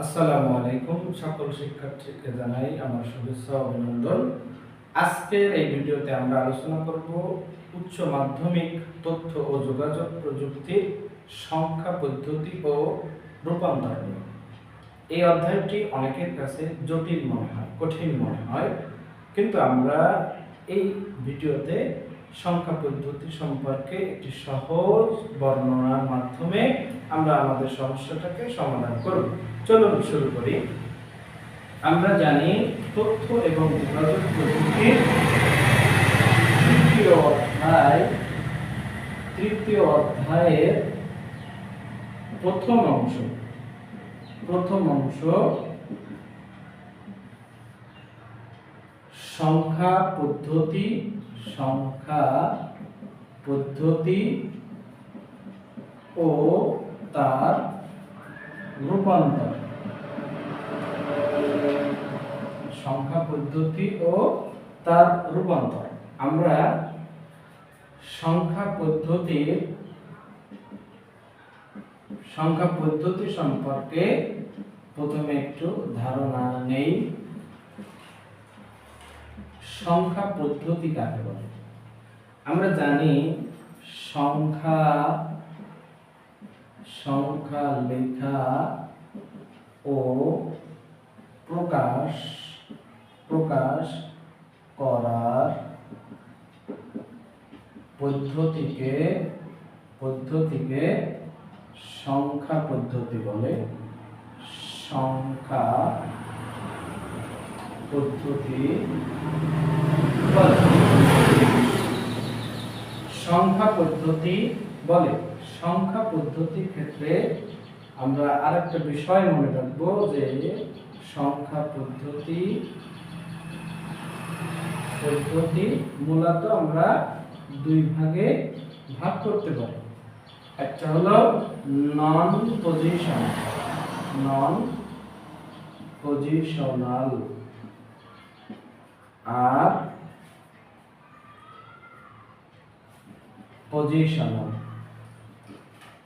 আসসালামু আলাইকুম সকল শিক্ষার্থীকে জানাই আমার শুভেচ্ছা অভিনন্দন। আজকের এই ভিডিওতে আমরা আলোচনা করব উচ্চ মাধ্যমিক তথ্য ও যোগাযোগ প্রযুক্তির সংখ্যা পদ্ধতি ও রূপান্তর নিয়ে। এই অধ্যায়টি অনেকের কাছে জটিল মনে হয়, কঠিন মনে হয়, কিন্তু আমরা এই ভিডিওতে সংখ্যা পদ্ধতি সম্পর্কে একটি সহজ বর্ণনার মাধ্যমে আমরা আমাদের সমস্যাটাকে সমাধান করব। চলুন শুরু করি। আমরা জানি তথ্য এবং যোগাযোগ প্রযুক্তির তৃতীয় অধ্যায়, তৃতীয় অধ্যায়ের প্রথম অংশ। প্রথম অংশ, সংখ্যা পদ্ধতি সংখ্যা, পদ্ধতি ও তার রূপান্তর। সংখ্যা, পদ্ধতি ও তার রূপান্তর। আমরা সংখ্যা পদ্ধতির সংখ্যা, পদ্ধতি সম্পর্কে প্রথমে একটু ধারণা নেই। সংখ্যা পদ্ধতি কাকে বলে? আমরা জানি সংখ্যা সংখ্যা লেখা ও প্রকাশ প্রকাশ করার পদ্ধতিকে পদ্ধতিকে সংখ্যা পদ্ধতি বলে। সংখ্যা পদ্ধতি সংখ্যা পদ্ধতি বলে। সংখ্যা পদ্ধতির ক্ষেত্রে আমরা আরেকটা বিষয় মনে রাখব যে সংখ্যা পদ্ধতি পদ্ধতি মূলত আমরা দুই ভাগে ভাগ করতে পারি। একটা হলো নন পজিশন নন পজিশনাল আর পজিশনাল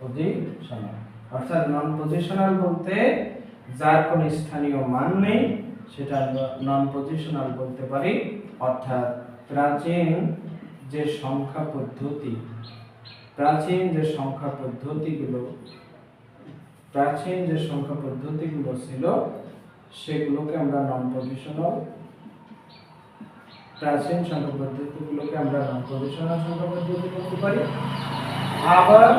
পজিশনাল অর্থাৎ নন পজিশনাল বলতে যার কোনো স্থানীয় মান নেই, সেটা নন পজিশনাল বলতে পারি। অর্থাৎ প্রাচীন যে সংখ্যা পদ্ধতি, প্রাচীন যে সংখ্যা পদ্ধতিগুলো, প্রাচীন যে সংখ্যা পদ্ধতিগুলো ছিল, সেগুলোকে আমরা নন পজিশনাল প্রাচীন সংখ্যা পদ্ধতিগুলোকে আমরা নন পজিশনাল সংখ্যা পদ্ধতি বলতে পারি। আবার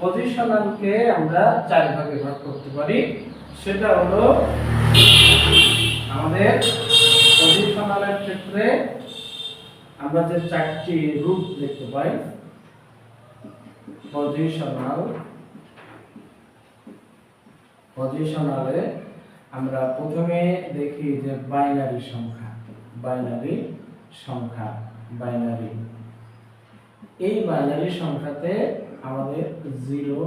পজিশনালকে আমরা চার ভাগে ভাগ করতে পারি। সেটা হলো আমাদের পজিশনালের ক্ষেত্রে আমরা যে চারটি রূপ দেখতে পাই পজিশনাল পজিশনালে আমরা প্রথমে দেখি যে বাইনারি সংখ্যা বাইনারি সংখ্যা বাইনারি এই বাইনারি সংখ্যাতে আমাদের জিরো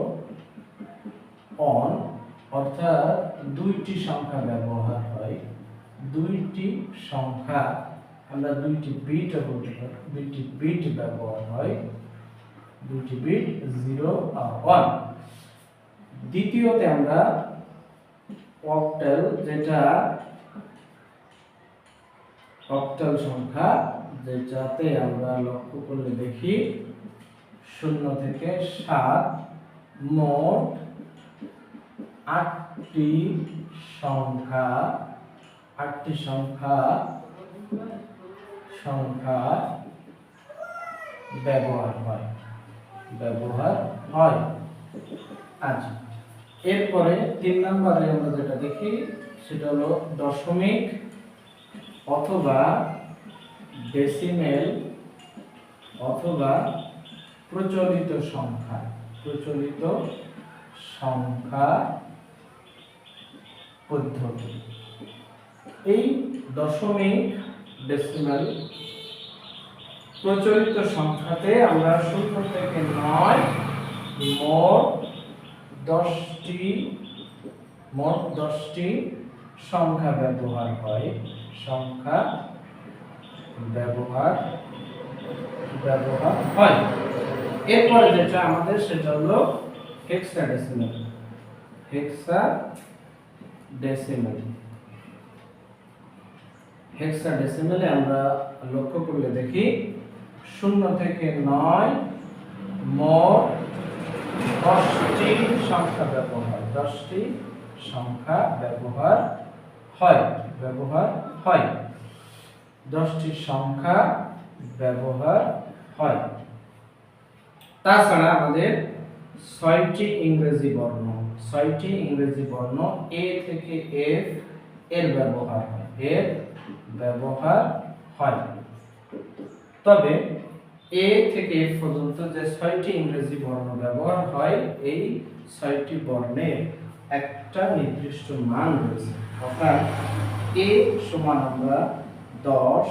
অন অর্থাৎ দুইটি সংখ্যা ব্যবহার হয়। দুইটি সংখ্যা, আমরা দুইটি বিট দুইটি বিট ব্যবহার হয়। দুইটি বিট জিরো আর ওয়ান দ্বিতীয়তে আমরা অক্টাল যেটা অক্টাল সংখ্যা যেটাতে আমরা লক্ষ্য করলে দেখি, শূন্য থেকে সাত মোট আটটি সংখ্যা আটটি সংখ্যা সংখ্যা ব্যবহার হয়। ব্যবহার হয়। আচ্ছা এরপরে তিন নম্বরে আমরা যেটা দেখি, সেটা হলো দশমিক অথবা ডেসিমেল অথবা প্রচলিত সংখ্যা। প্রচলিত সংখ্যা পদ্ধতি। এই দশমিক ডেসিমেল প্রচলিত সংখ্যাতে আমরা শূন্য থেকে নয়, মোট দশটি মোট দশটি সংখ্যা ব্যবহার হয় সংখ্যা ব্যবহার ব্যবহার হয়। এরপরে যেটা আমাদের, সেটা হলো হেক্সাডেসিমাল হেক্সা ডেসিমেল হেক্সা ডেসিমেলে আমরা লক্ষ্য করলে দেখি শূন্য থেকে নয় মোট দশটি সংখ্যা ব্যবহার, দশটি সংখ্যা ব্যবহার হয়। ব্যবহার হয়? দশটি সংখ্যা ব্যবহার হয়। তাছাড়া আমাদের ছয়টি ইংরেজি বর্ণ, ছয়টি ইংরেজি বর্ণ এ থেকে এফ এর ব্যবহার হয়, এর ব্যবহার হয়। তবে এ থেকে এফ পর্যন্ত যে ছয়টি ইংরেজি বর্ণ ব্যবহার হয়, এই ছয়টি বর্ণের একটা নির্দিষ্ট মান রয়েছে। অর্থাৎ এ সমান আমরা দশ,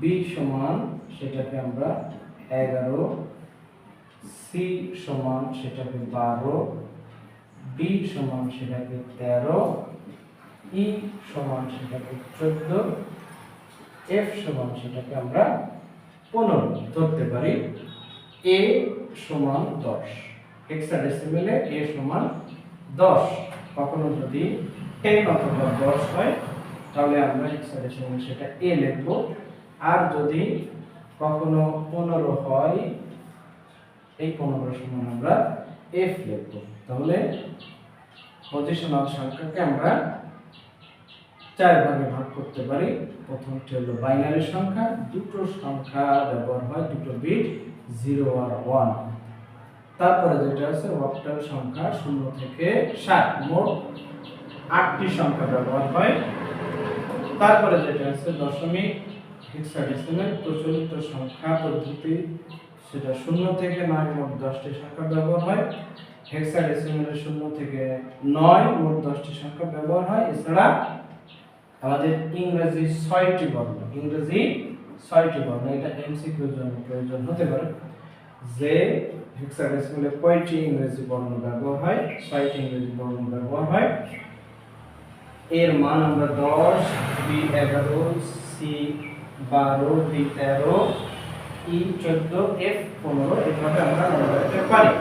বি সমান সেটাকে আমরা এগারো, সি সমান সেটাকে বারো ডি সমান সেটাকে তেরো, ই সমান সেটাকে চোদ্দ, এফ সমান সেটাকে আমরা পনেরো ধরতে পারি। এ সমান দশ। হেক্সাডেসিমেলে এ সমান দশ। কখনো যদি টেন অথবা দশ হয় তাহলে আমরা হেক্সাডেসিমেলে সেটা এ লিখব। আর যদি কখনো পনেরো হয়, এই পনেরো সমান আমরা এফ লিখব। তাহলে পজিশনাল সংখ্যাকে আমরা চার ভাগে ভাগ করতে পারি। প্রথমটি হলো বাইনারি সংখ্যা। দুটো সংখ্যা ব্যবহার হয়, দুটো বিট জিরো আর ওয়ান তারপরে যেটা আছে অক্টাল সংখ্যা শূন্য থেকে সাত মোট আটটি সংখ্যা ব্যবহার হয়। তারপরে যেটা আছে, দশমিক হেক্সাডেসিমেল প্রচলিত সংখ্যা পদ্ধতি, সেটা শূন্য থেকে নয় মোট দশটি সংখ্যা ব্যবহার হয়। হেক্সাডেসিমেলের শূন্য থেকে নয় মোট দশটি সংখ্যা ব্যবহার হয়। এছাড়া আমাদের ইংরেজি ছয়টি বর্ণ, ইংরেজি ছয়টি বর্ণ, এটা এমসিকিউর জন্য প্রয়োজন হতে পারে। যে হেক্সাডেসিমেলে কয়টি ইংরেজি বর্ণ ব্যবহার হয়, ছয়টি ইংরেজি বর্ণ ব্যবহার হয়। এর মান আমরা দশ বি এগারো সি বারো ডি তেরো ই চোদ্দ এফ পনেরো এভাবে আমরা মনে রাখতে পারি।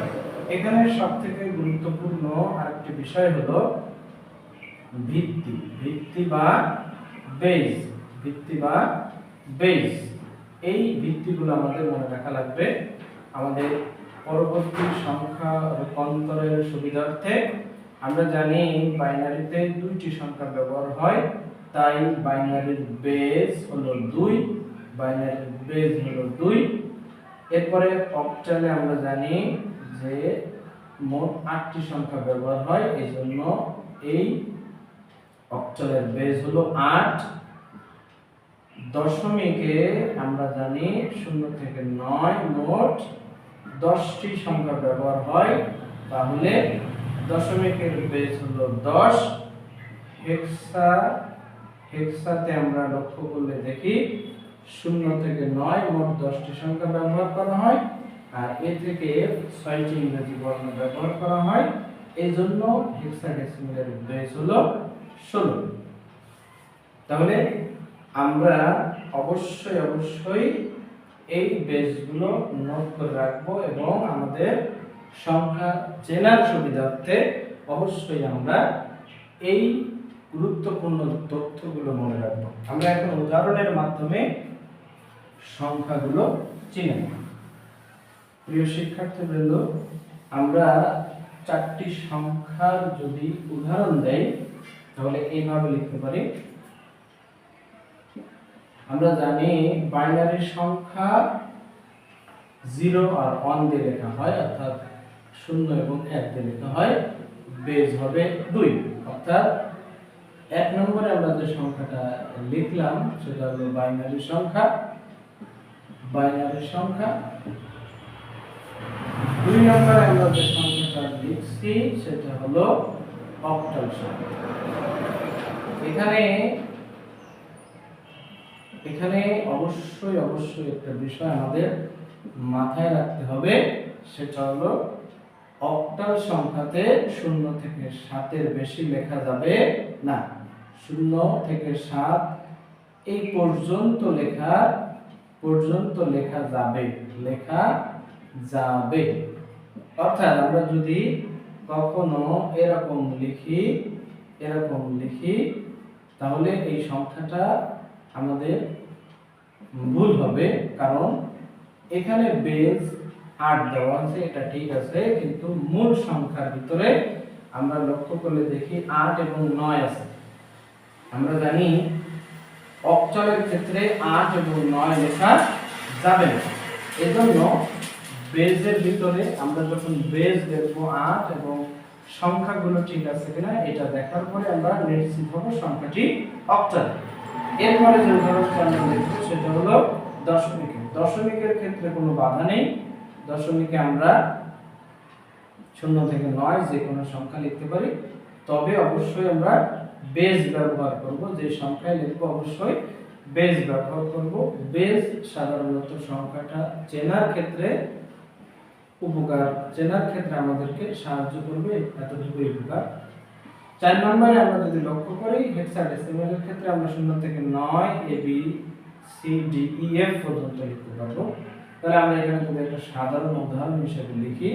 এখানে সব থেকে গুরুত্বপূর্ণ আরেকটি বিষয় হলো ভিত্তি। ভিত্তি বা বেজ ভিত্তি বা বেজ এই ভিত্তিগুলো আমাদের মনে রাখা লাগবে। আমাদের পরবর্তী সংখ্যা রূপান্তরের সুবিধার্থে আমরা জানি বাইনারিতে দুইটি সংখ্যা ব্যবহার হয়, তাই বাইনারির বেজ হলো দুই, বাইনারির বেজ হলো দুই। এরপরে অক্টালে আমরা জানি যে মোট আটটি সংখ্যা ব্যবহার হয় এই জন্য এই অক্টালের বেজ হলো আট। দশমিকে আমরা জানি শূন্য থেকে নয় মোট দশটি সংখ্যা ব্যবহার হয়, তাহলে দশমিকের বেজ হলো দশ। হেক্সা, হেক্সাতে আমরা লক্ষ্য করলে দেখি শূন্য থেকে নয় মোট দশটি সংখ্যা ব্যবহার করা হয় আর এ থেকে ছয়টি ইংরেজি বর্ণ ব্যবহার করা হয়। এই জন্য হেক্সাডেসিমেলের বেজ হলো ষোলো। তাহলে আমরা অবশ্যই অবশ্যই এই বেসগুলো নোট করে রাখব এবং আমাদের সংখ্যা চেনার সুবিধার্থে অবশ্যই আমরা এই গুরুত্বপূর্ণ তথ্যগুলো মনে রাখব। আমরা এখন উদাহরণের মাধ্যমে সংখ্যাগুলো চিনে প্রিয় শিক্ষার্থীবৃন্দ, আমরা চারটি সংখ্যার যদি উদাহরণ দেই, তাহলে এইভাবে লিখতে পারি। আমরা জানি বাইনারি সংখ্যা জিরো আর ওয়ান দিয়ে লেখা হয়, অর্থাৎ শূন্য এবং এক দিয়ে লেখা হয়, বেজ হবে দুই। অর্থাৎ এক নম্বরে আমরা যে সংখ্যাটা লিখলাম, সেটা হলো বাইনারি সংখ্যা। বাইনারি সংখ্যা। দুই নম্বরে আমরা যে সংখ্যাটা লিখছি, সেটা হলো অক্টাল সংখ্যা। এখানে এখানে অবশ্যই অবশ্যই একটা বিষয় আমাদের মাথায় রাখতে হবে, সেটা হলো অক্টাল সংখ্যাতে শূন্য থেকে সাতের বেশি লেখা যাবে না। শূন্য থেকে সাত এই পর্যন্ত লেখা পর্যন্ত লেখা যাবে লেখা যাবে। অর্থাৎ আমরা যদি কখনো এরকম লিখি এরকম লিখি, তাহলে এই সংখ্যাটা আমাদের ভুল হবে, কারণ এখানে বেজ আট দেওয়া আছে এটা ঠিক আছে, কিন্তু মূল সংখ্যার ভিতরে আমরা লক্ষ্য করলে দেখি আট এবং নয় আছে। আমরা জানি অক্টালের ক্ষেত্রে আট এবং নয় লেখা যাবে না। এজন্য বেজের ভিতরে আমরা যখন বেজ দেখব আট এবং সংখ্যাগুলো ঠিক আছে কিনা, এটা দেখার পরে আমরা নিশ্চিত হব সংখ্যাটি অক্টাল এরপরে যে উদাহরণটা আমরা সেটা হলো দশমিকের। দশমিকের ক্ষেত্রে কোনো বাধা নেই। দশমিকে আমরা শূন্য থেকে নয় যে কোনো সংখ্যা লিখতে পারি। তবে অবশ্যই আমরা বেজ ব্যবহার করব। যে সংখ্যায় লিখব অবশ্যই বেজ ব্যবহার করব। বেজ সাধারণত সংখ্যাটা চেনার ক্ষেত্রে উপকার। চেনার ক্ষেত্রে আমাদেরকে সাহায্য করবে। এতটুকুই উপকার। চার নম্বরে আমরা যদি লক্ষ্য করি হেক্সাডেসিমালের ক্ষেত্রে আমরা শূন্য থেকে নয় A B C D E F পর্যন্ত লিখতে পারব। তাহলে আমরা এখানে যদি একটা সাধারণ উদাহরণ হিসেবে লিখি,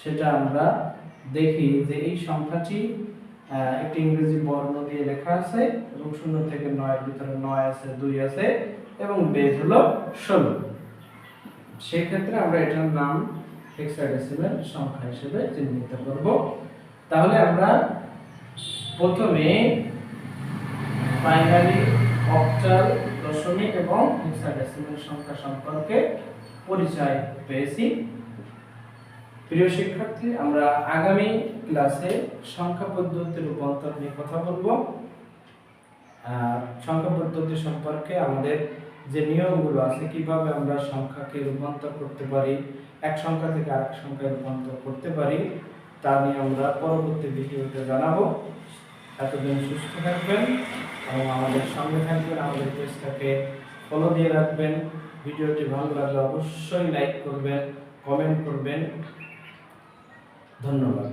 সেটা আমরা দেখি যে এই সংখ্যাটি একটি ইংরেজি বর্ণ দিয়ে লেখা আছে এবং শূন্য থেকে নয়ের ভিতরে নয় আছে, দুই আছে এবং বেজ হলো ষোলো। সেক্ষেত্রে আমরা এটার নাম হেক্সাডেসিমাল সংখ্যা হিসেবে চিহ্নিত করব। তাহলে আমরা প্রথমে প্রাইমারি অক্টাল দশমিক এবং হেক্সাডেসিমাল সংখ্যা সম্পর্কে পরিচয় পেয়েছি। প্রিয় শিক্ষার্থী, আমরা আগামী ক্লাসে সংখ্যা পদ্ধতির রূপান্তর নিয়ে কথা বলব। সংখ্যা পদ্ধতি সম্পর্কে আমাদের যে নিয়মগুলো আছে, কীভাবে আমরা সংখ্যাকে রূপান্তর করতে পারি, এক সংখ্যা থেকে আরেক সংখ্যায় রূপান্তর করতে পারি, তা নিয়ে আমরা পরবর্তী ভিডিওতে জানাব। এতদিন সুস্থ থাকবেন এবং আমাদের সঙ্গে থাকবেন, আমাদের পেজটাকে ফলো দিয়ে রাখবেন। ভিডিওটি ভালো লাগলে অবশ্যই লাইক করবেন কমেন্ট করবেন। ধন্যবাদ।